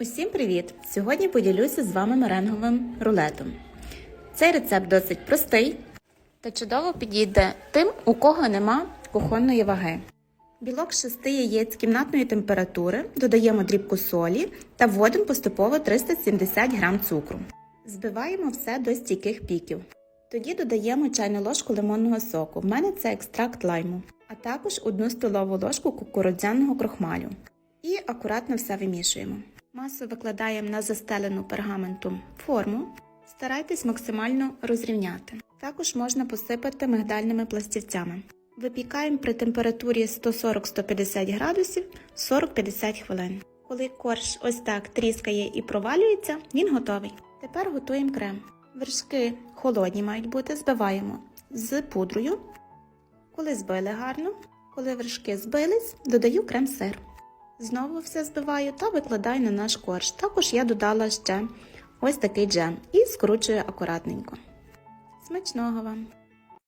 Усім привіт! Сьогодні поділюся з вами меренговим рулетом. Цей рецепт досить простий та чудово підійде тим, у кого нема кухонної ваги. Білок 6 яєць кімнатної температури додаємо дрібку солі та вводимо поступово 370 г цукру. Збиваємо все до стійких піків. Тоді додаємо чайну ложку лимонного соку. В мене це екстракт лайму, а також 1 столову ложку кукурудзяного крохмалю. І акуратно все вимішуємо. Масу викладаємо на застелену пергаментом форму. Старайтесь максимально розрівняти. Також можна посипати мигдальними пластівцями. Випікаємо при температурі 140-150 градусів 40-50 хвилин. Коли корж ось так тріскає і провалюється, він готовий. Тепер готуємо крем. Вершки холодні мають бути, збиваємо з пудрою. Коли збили гарно, коли вершки збились, додаю крем-сир. Знову все збиваю та викладаю на наш корж. Також я додала ще ось такий джем і скручую акуратненько. Смачного вам!